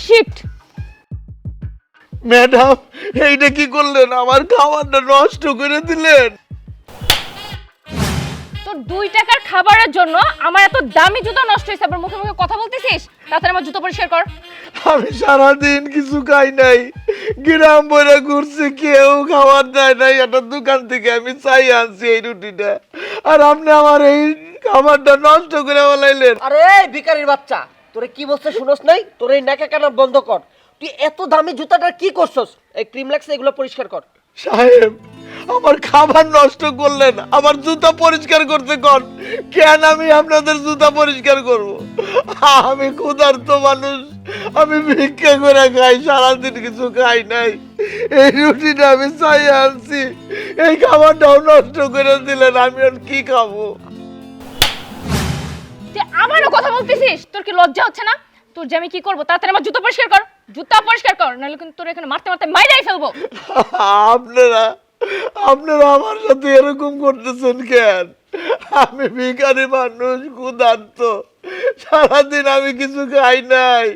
Shit madam এইটা কি করলেন? আমার খাবারটা নষ্ট করে দিলেন। তোর দুই টাকার খাবারের জন্য আমার এত দামি জুতো নষ্ট হয়েছে। আবার মুখে মুখে কথা বলতেছিস? তাড়াতাড়ি আমার জুতো পরিষ্কার কর। আমি সারাদিন কিছু খাই নাই। গ্রাম বইরা ঘুরছি কেউ খাবার দেয় নাই। একটা দোকান থেকে আমি চাই আনছি এই রুটিটা। আর আপনি আমার এই খাবারটা নষ্ট করে বলাইলেন আরে এই বাচ্চা। তোরে কি বলছে শুনোস নাই? তোর এই নাকা কানা বন্ধ কর। তুই এত দামি জুতাটা কি করছস? এই ক্রিম লাগছে এগুলো পরিষ্কার কর। সাহেব, আমার খাবার নষ্ট করলেন, আমার জুতা পরিষ্কার করতে কন কেন আমি আপনাদের জুতা পরিষ্কার করব? আমি ক্ষুধার্ত মানুষ, আমি ভিক্ষা করে খাই, সারাদিন কিছু খাই নাই। এই রুটিটা আমি চাই আনছি, এই খাবারটাও নষ্ট করে দিলেন, আমি আর কি খাব? তুই আমারও কথা বলতেছিস? তোর কি লজ্জা হচ্ছে না? তোর যে আমি কি করব? তাড়াতাড়ি আমার জুতো পরিষ্কার কর। জুতা পরিষ্কার কর নাহলে কিন্তু তোর এখানে মারতে মারতে মাইরাই ফেলব। আপনারা আপনারা আমার সাথে এরকম করতেছেন কেন? আমি ভিখারি মানুষ ক্ষুধার্ত। সারাদিন আমি কিছু খাই নাই।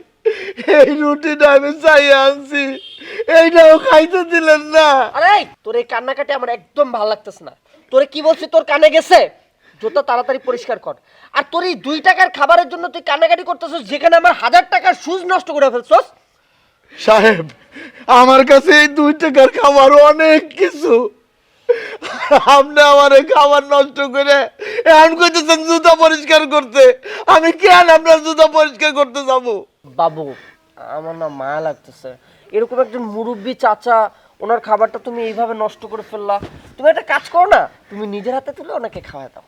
এই রুটিটা আমি চাই আনছি। এইটাও খাইতে দিলেন না। আরে তোর এই কান্নাকাটি আমার একদম ভালো লাগতেছে না। তোরে কি বলছি তোর কানে গেছে? জুতা তাড়াতাড়ি পরিষ্কার কর। আর তোর এই দুই টাকার খাবারের জন্য তুই কান্নাকাটি করতেছস যেখানে আমার হাজার টাকার সুজ নষ্ট করে ফেলছস? সাহেব আমার কাছে এই দুই টাকার খাবার অনেক কিছু। আপনি আমার খাবার নষ্ট করে এখন কইতেছেন জুতা পরিষ্কার করতে। আমি কেন আপনার জুতা পরিষ্কার করতে যাব? বাবু আমার না মায়া লাগতেছে। এরকম একজন মুরব্বী চাচা ওনার খাবারটা তুমি এইভাবে নষ্ট করে ফেললা। তুমি একটা কাজ করো না তুমি নিজের হাতে তুলে ওনাকে খাওয়াই দাও।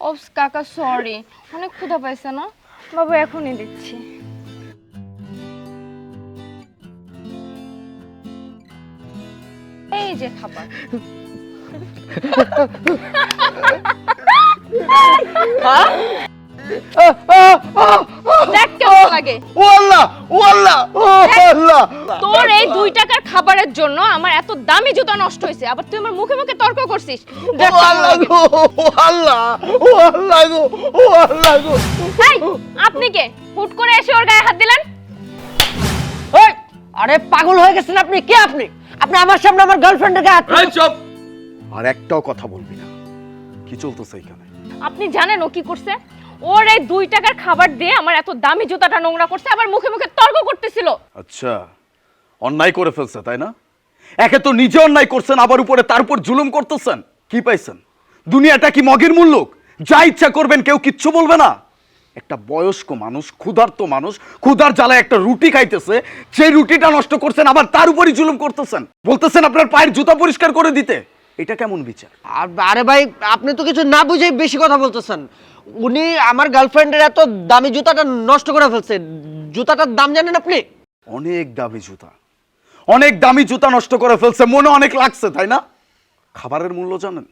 ওপস কাকা সরি অনেক ক্ষুধা পাইছে না বাবু এখনই দিচ্ছি এই যে খাবার দেখ কেমন লাগে ও ও আল্লাহ ও আল্লাহ। তোর এই দুই টাকার খাবারের জন্য আমার এত দামি জুতা নষ্ট হয়েছে আবার তুই আমার মুখে মুখে তর্ক করছিস। ও আল্লাহ গো ও আল্লাহ ও আল্লাহ গো ও আল্লাহ গো। এই, আপনি কে? হুট করে এসে ওর গায়ে হাত দিলেন? ওই আরে পাগল হয়ে গেছেন আপনি কে আপনি? আপনি আমার সামনে আমার গার্লফ্রেন্ডের গায়ে হাত এই চুপ। আর একটাও কথা বলবি না। কি চলতেছে এখানে আপনি জানেন ও কি করছে? ওর এই দুই টাকার খাবার দিয়ে আমার এত দামি জুতাটা নোংরা করছে আবার মুখে মুখে তর্ক করতেছিল। আচ্ছা অন্যায় করে ফেলছে তাই না? একে তো নিজে অন্যায় করছেন আবার উপরে তার উপর জুলুম করতেছেন। কি পাইছেন? দুনিয়াটা কি মগের মূল্য যা ইচ্ছা করবেন কেউ কিচ্ছু বলবে না। একটা বয়স্ক মানুষ ক্ষুধার্ত মানুষ ক্ষুধার জ্বালায় একটা রুটি খাইতেছে সেই রুটিটা নষ্ট করছেন আবার তার উপরই জুলুম করতেছেন। বলতেছেন আপনার পায়ের জুতা পরিষ্কার করে দিতে। এটা কেমন বিচার? আর আরে ভাই আপনি তো কিছু না বুঝেই বেশি কথা বলতেছেন। উনি আমার গার্লফ্রেন্ডের এত দামি জুতাটা নষ্ট করে ফেলছে। জুতাটার দাম জানেন আপনি? অনেক দামি জুতা। অনেক দামি জুতা নষ্ট করে ফেলছে, মনে অনেক লাগছে, তাই না? খাবারের মূল্য জানেন?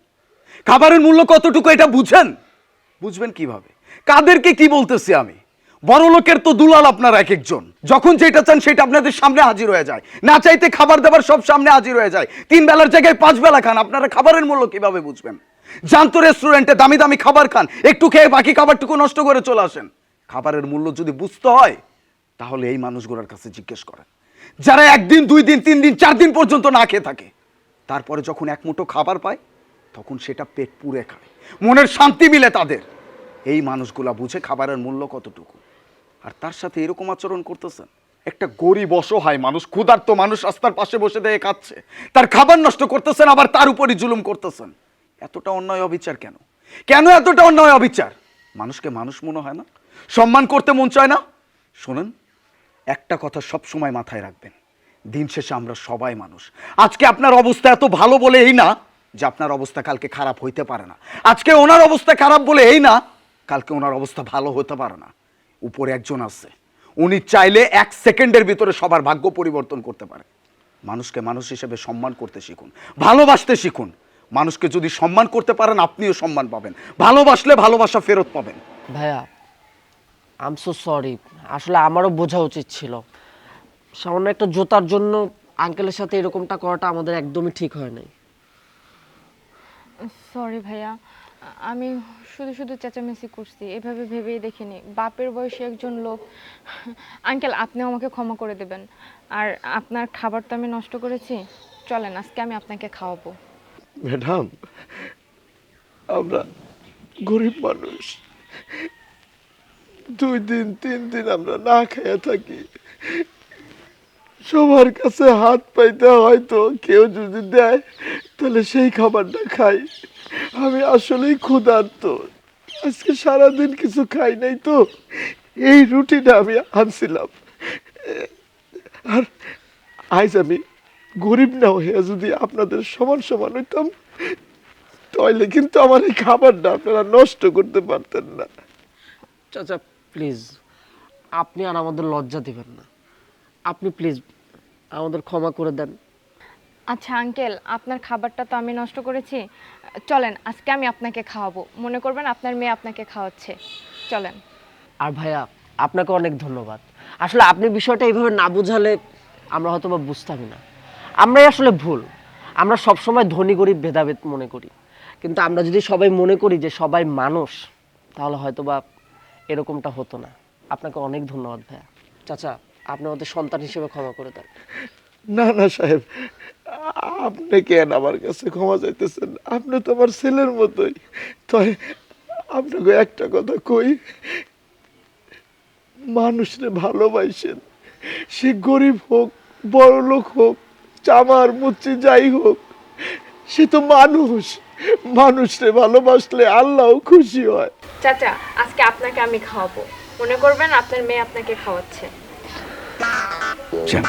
খাবারের মূল্য কতটুকু এটা বুঝেন? বুঝবেন কীভাবে? কাদেরকে কি বলতেছি আমি? বড় লোকের তো দুলাল আপনার এক একজন যখন যেটা চান সেটা আপনাদের সামনে হাজির হয়ে যায়। না চাইতে খাবার দাবার সব সামনে হাজির হয়ে যায়। তিন বেলার জায়গায় পাঁচ বেলা খান, আপনারা খাবারের মূল্য কীভাবে বুঝবেন? যান তো রেস্টুরেন্টে দামি দামি খাবার খান, একটু খেয়ে বাকি খাবারটুকু নষ্ট করে চলে আসেন। খাবারের মূল্য যদি বুঝতে হয়, তাহলে এই মানুষগুলোর কাছে জিজ্ঞেস করেন। যারা একদিন, দুই দিন, তিন দিন, চার দিন পর্যন্ত না খেয়ে থাকে, তারপরে যখন এক মুঠো খাবার পায়, তখন সেটা পেট পুড়ে খায়। মনের শান্তি মিলে তাদের। এই মানুষগুলা বুঝে খাবারের মূল্য কতটুকু। আর তার সাথে এরকম আচরণ করতেছেন। একটা গরিব, অসহায় মানুষ, ক্ষুধার্ত মানুষ রাস্তার পাশে বসে দিয়ে খাচ্ছে। তার খাবার নষ্ট করতেছেন, আবার তার উপরই জুলুম করতেছেন। এতটা অন্যায় অবিচার কেন? কেন এতটা অন্যায় অবিচার? মানুষকে মানুষ মনে হয় না? সম্মান করতে মন চায় না? শোনেন, একটা কথা সব সময় মাথায় রাখবেন। দিন শেষে আমরা সবাই মানুষ। আজকে আপনার অবস্থা এত ভালো বলে এই না যে আপনার অবস্থা কালকে খারাপ হইতে পারে না। আজকে ওনার অবস্থা খারাপ বলে এই না, কালকে ওনার অবস্থা ভালো হতে পারে না। উপরে একজন আছে। উনি চাইলে এক সেকেন্ডের ভিতরে সবার ভাগ্য পরিবর্তন করতে পারে। মানুষকে মানুষ হিসেবে সম্মান করতে শিখুন, ভালোবাসতে শিখুন। মানুষকে যদি সম্মান করতে পারেন আপনিও সম্মান পাবেন। ভালোবাসলে ভালোবাসা ফেরত পাবেন। ভাইয়া আম সো সরি আসলে আমারও বোঝা উচিত ছিল। সামান্য একটা জোতার জন্য আঙ্কেলের সাথে এরকমটা করাটা আমাদের একদমই ঠিক হয় নাই। সরি ভাইয়া আমি শুধু শুধু চেঁচামেচি করছি এভাবে ভেবেই দেখিনি। বাপের বয়সী একজন লোক। আঙ্কেল আপনিও আমাকে ক্ষমা করে দেবেন। আর আপনার খাবার তো আমি নষ্ট করেছি। চলেন আজকে আমি আপনাকে খাওয়াবো। ম্যাডাম, আমরা গরিব মানুষ। দুই দিন, তিন দিন আমরা না খেয়ে থাকি। সবার কাছে হাত পাইতে হয়তো কেউ যদি দেয়, তাহলে সেই খাবারটা খাই। আমি আসলেই ক্ষুধার্ত। আজকে সারাদিন কিছু খাই নাই তো। এই রুটিটা আমি আনছিলাম। আর আজ আমি গরিব না হইয়া যদি আপনাদের সমান সমান হইতাম তাহলে কিন্তু আমার এই খাবারটা আপনারা নষ্ট করতে পারতেন না। চাচা প্লিজ আপনি আর আমাদের লজ্জা দিবেন না। আপনি প্লিজ আমাদের ক্ষমা করে দেন। আচ্ছা আঙ্কেল আপনার খাবারটা তো আমি নষ্ট করেছি। চলেন আজকে আমি আপনাকে খাওয়াবো। মনে করবেন আপনার মেয়ে আপনাকে খাওয়াচ্ছে। চলেন। আর ভাইয়া আপনাকে অনেক ধন্যবাদ। আসলে আপনি বিষয়টা এইভাবে না বুঝালে আমরা হয়তো বা বুঝতামই না। আমরাই আসলে ভুল। আমরা সবসময় ধনী, গরিব, ভেদাভেদ মনে করি। কিন্তু আমরা যদি সবাই মনে করি যে সবাই মানুষ, তাহলে হয়তো বা এরকমটা হতো না। আপনাকে অনেক ধন্যবাদ ভাইয়া। চাচা, আপনি আমাদের সন্তান হিসেবে ক্ষমা করে দেন। না না, সাহেব, আপনি কেন আমার কাছে ক্ষমা চাইতেছেন? আপনি তো আমার ছেলের মতোই। তাই আপনাকে একটা কথা কই, মানুষরে ভালোবাসেন। সে গরিব হোক বড় লোক হোক চামার মুচি যাই হোক সে তো মানুষ। মানুষকে ভালোবাসলে আল্লাহও খুশি হয়। চাচা আজকে আপনাকে আমি খাওয়াবো। মনে করবেন আপনার মেয়ে আপনাকে খাওয়াচ্ছে। Yeah.